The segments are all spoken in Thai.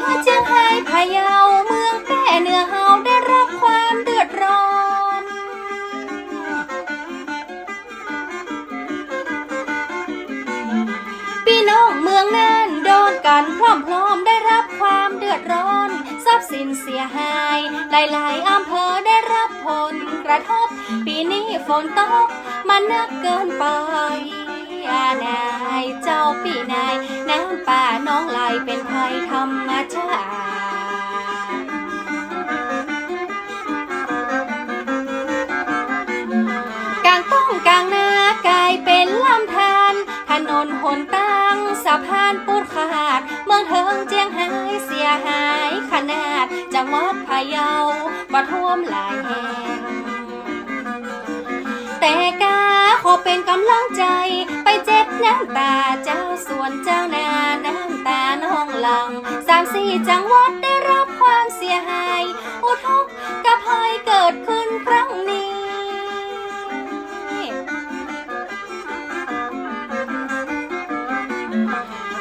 ใจให้เจียงไฮ้พะเยาเมืองแป้เหนือเฮาได้รับความเดือดร้อน พี่น้องเมืองนั้นโดนกันพร้อมๆได้รับความเดือดร้อน ทรัพย์สินเสียหาย หลายๆอำเภอได้รับผลกระทบ ปีนี้ฝนตกมันนักเกินไป อานายเจ้าปีนาย น้ำป่าน้องไหลเป็นภัยธรรมชาติกลางต้องกลางนากลายเป็นลำธารถนนหนตั้งสะพานปูดขาด เมืองเทิงเจียงไฮ้เสียหายขนาด จังหวัดพะเยาบ่ท่วมหลายแห่งแต่กาขอเป็นกำลังใจ น้ำตาเจ้าสวนเจ้านาน้ำตาน้องหลังสามสี่จังหวัดได้รับความเสียหาย อุทกกับภัยเกิดขึ้นครั้งนี้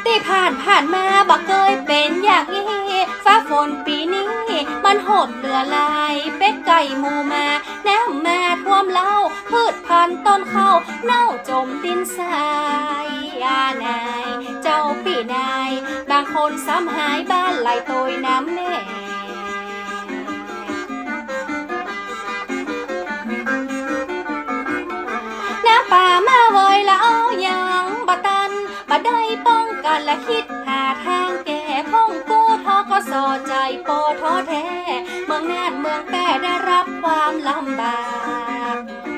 ที่ผ่านผ่านมาบักเคยเป็นอย่างนี้ฟ้าฝนปีนี้ มันโหดเหลือลาย เป็ดไก่หมูมา น้ำมาท่วมเล่า นต้นข้าวเน่าจมดินทรายอานาเจ้าปีนายบางคนซ้ำหายบ้านไหลโตยน้ำแม่น้ำป่ามาเวยแล้วอย่างบตันบดได้ป้องกันและคิดหาทางแก้พ้องกู้ทอก็สอใจปอท้อแท้ เมืองนานเมืองแป้ได้รับความลำบาก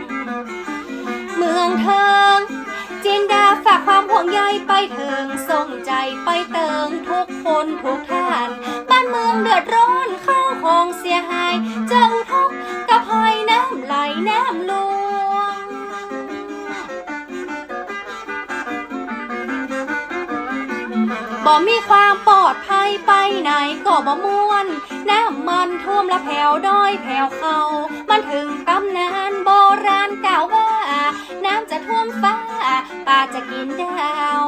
มืองเทิง จินดาฝากความห่วงใยไปเถิงส่งใจไปเติงทุกคนทุกท่าน บ้านเมืองเดือดร้อนเข้าของเสียหาย เจ้าทุกข์กับภัยน้ำไหลน้ำลวงบ่มีความปลอดภัยไปไหนก็บ่ม่วน น้ำมันท่วมและแผ่วด้อยแผ่วเขามันถึงตำนานโบราณกล่าวว่า น้ำจะท่วมฟ้าป่าจะกินดาว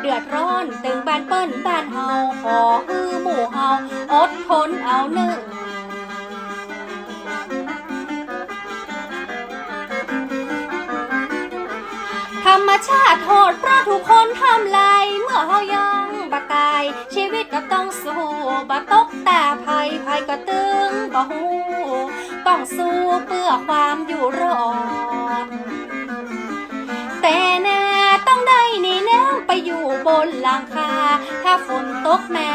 เดือดร้อนตึงบ้านเปิ้นบ้านเฮาขอฮือหมู่เฮาอดทนเอาเนิ่งธรรมชาติโหดเพราะทุกคนทำลายเมื่อเฮายังบ่ตาย ชีวิตก็ต้องสู้บ่ตกแตาภัยภัยก็ตึงบ่ฮู้ต้องสู้เพื่อความอยู่รอด นหลังคา ถ้าฝนตกแมา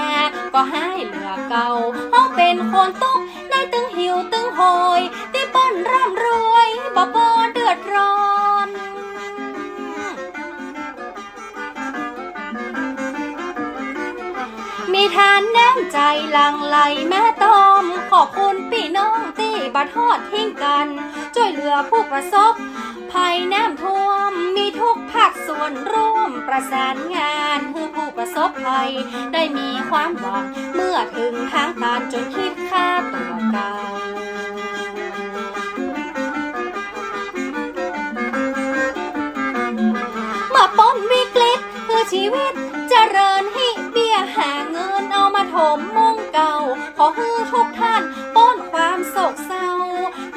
ก็ให้เหลือเก่าเฮาเป็นคนตกในตึงหิวตึงโหยที่เปิ้นร่ำรวยบ่บ่เดือดร้อนมีทานแน้ำใจหลังไหลแม่ตอม ขอบคุณพี่น้องที่บัดทอดทิ้งกัน ช่วยเหลือผู้ประสบ ภัยน้ำท่วมมีทุกภาคส่วนร่ว ประสานงานเพื่อผู้ประสบภัย ได้มีความหวังเมื่อถึงทางตันจนคิดค่าตัวเก่ามาป้นวิกฤตเพื่อชีวิตเจริญให้เบี้ยหาเงินเอามาถมมงเก่า ขอให้ทุกท่านป้นความโศกเศร้า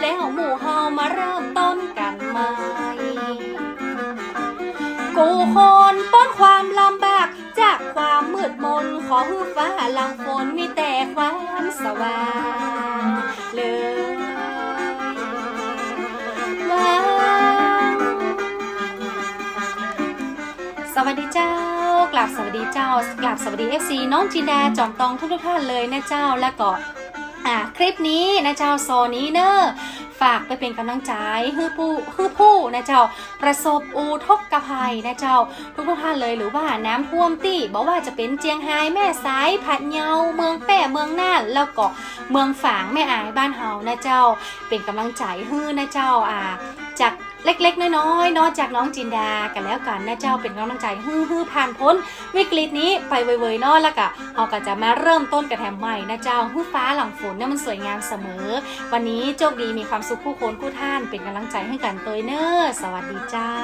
แล้วหมู่เฮามาเริ่มต้นกันใหม่กูคน ห้ฟ้าหลังฝนมีแต่ความสว่างเลย ว้างสวัสดีเจ้ากลับสวัสดีเจ้ากลับสวัสดี FC น้องจินดาจอมตองทุกทุกท่านเลยนะเจ้าและก็อ่าคลิปนี้นะเจ้าโซนี้เนอะ ฝากไปเป็นกำลังใจฮือผู้ฮือผู้นะเจ้า ประสบอุทกภัยนะเจ้า ทุกทุกท่านเลยหรือว่าน้ำท่วมตี้บอกว่าจะเป็นเจียงไฮ้แม่สายผัดเยาเมืองแป้เมืองน่านแล้วก็เมืองฝางแม่อายบ้านเฮานะเจ้า เป็นกำลังใจฮือนะเจ้าอ่าจาก เล็กๆ น้อยๆนอกจากน้องจินดากันแล้วกันนะเจ้าเป็นกำลังใจฮื้อๆผ่านพ้น วิกฤตนี้ไปเวยๆนอแล้วก็เราก็จะมาเริ่มต้นกันแถมใหม่นะเจ้าฮือฟ้าหลังฝนเนี่ยมันสวยงามเสมอ วันนี้โชคดีมีความสุขคู่คนคู่ท่านเป็นกำลังใจให้กันตัวเนอร์สวัสดีเจ้า